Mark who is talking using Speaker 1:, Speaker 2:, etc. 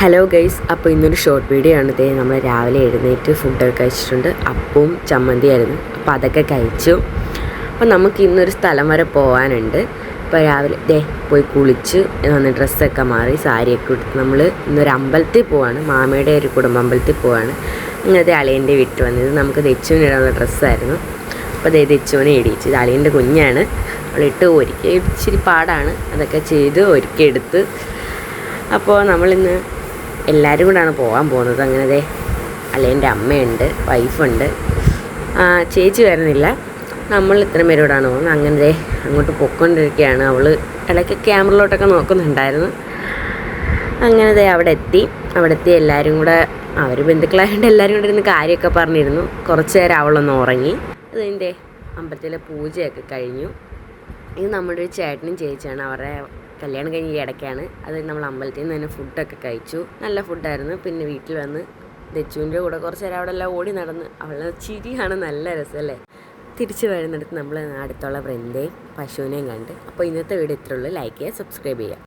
Speaker 1: Hello guys അപ്പോൾ ഇന്നൊരു short video ആണ്. ഇതേ നമ്മൾ രാവിലെ എഴുന്നേറ്റ് ഫുഡൊക്കെ കഴിച്ചിട്ടുണ്ട്. അപ്പവും ചമ്മന്തിയായിരുന്നു അപ്പോൾ അതൊക്കെ കഴിച്ചു. അപ്പോൾ നമുക്ക് ഇന്നൊരു സ്ഥലം വരെ പോകാനുണ്ട് അപ്പോൾ രാവിലെ ദേ പോയി കുളിച്ച് വന്ന് ഡ്രസ്സൊക്കെ മാറി സാരിയൊക്കെ എടുത്ത് നമ്മൾ ഇന്നൊരു അമ്പലത്തിൽ പോവാണ്. മാമയുടെ ഒരു കുടുംബ അമ്പലത്തിൽ പോവാണ്. ഇങ്ങനത്തെ അളിയന്റെ വീട്ടിൽ വന്നത് നമുക്ക് ദച്ചുവിനിടാനുള്ള ഡ്രസ്സായിരുന്നു അപ്പോൾ ദേ ദച്ചുവിനെ ഇടിയിച്ചത് അളിയന്റെ കുഞ്ഞാണ്. അവളിട്ട് ഒരുക്കി ഇച്ചിരി പാടാണ്. അതൊക്കെ ചെയ്ത് ഒരുക്കിയെടുത്ത് അപ്പോൾ നമ്മളിന്ന് എല്ലാവരും കൂടാണ് പോകാൻ പോകുന്നത്. അങ്ങനെ ദേ അളിയന്റെ അമ്മയുണ്ട് വൈഫുണ്ട്. ചേച്ചി വരുന്നില്ല. നമ്മൾ ഇത്ര പേരോടാണ് പോകുന്നത്. അങ്ങനെ ദേ അങ്ങോട്ട് പൊയ്ക്കൊണ്ടിരിക്കുകയാണ്. അവൾ ഇടയ്ക്ക് ക്യാമറയിലോട്ടൊക്കെ നോക്കുന്നുണ്ടായിരുന്നു. അങ്ങനെ ദേ അവിടെ എത്തി. അവിടെ എത്തി എല്ലാവരും കൂടെ അവർ ബന്ധുക്കളായതുകൊണ്ട് എല്ലാവരും കൂടെ ഇരുന്ന് കാര്യമൊക്കെ പറഞ്ഞിരുന്നു. കുറച്ച് നേരം അവളൊന്ന് ഉറങ്ങി. അതിന്റെ അമ്പലത്തിലെ പൂജയൊക്കെ കഴിഞ്ഞു. ഇത് നമ്മുടെ ഒരു ചേട്ടനും ചേച്ചിയാണ്. അവരുടെ കല്യാണം കഴിഞ്ഞ് ഈ ഇടയ്ക്കാണ്. അത് നമ്മൾ അമ്പലത്തിൽ നിന്ന് തന്നെ ഫുഡൊക്കെ കഴിച്ചു. നല്ല ഫുഡായിരുന്നു. പിന്നെ വീട്ടിൽ വന്ന് ദച്ചുവിന്റെ കൂടെ കുറച്ച് നേരം അവിടെ എല്ലാം ഓടി നടന്ന് അവളുടെ ചിരിയാണ് നല്ല രസമല്ലേ തിരിച്ചു വരുന്നിടത്ത് നമ്മൾ അടുത്തുള്ള വൃന്ദയും പശുവിനെയും കണ്ട്. അപ്പോൾ ഇന്നത്തെ വീഡിയോ ഇത്രയുള്ളൂ ലൈക്ക് ചെയ്യുക സബ്സ്ക്രൈബ് ചെയ്യുക.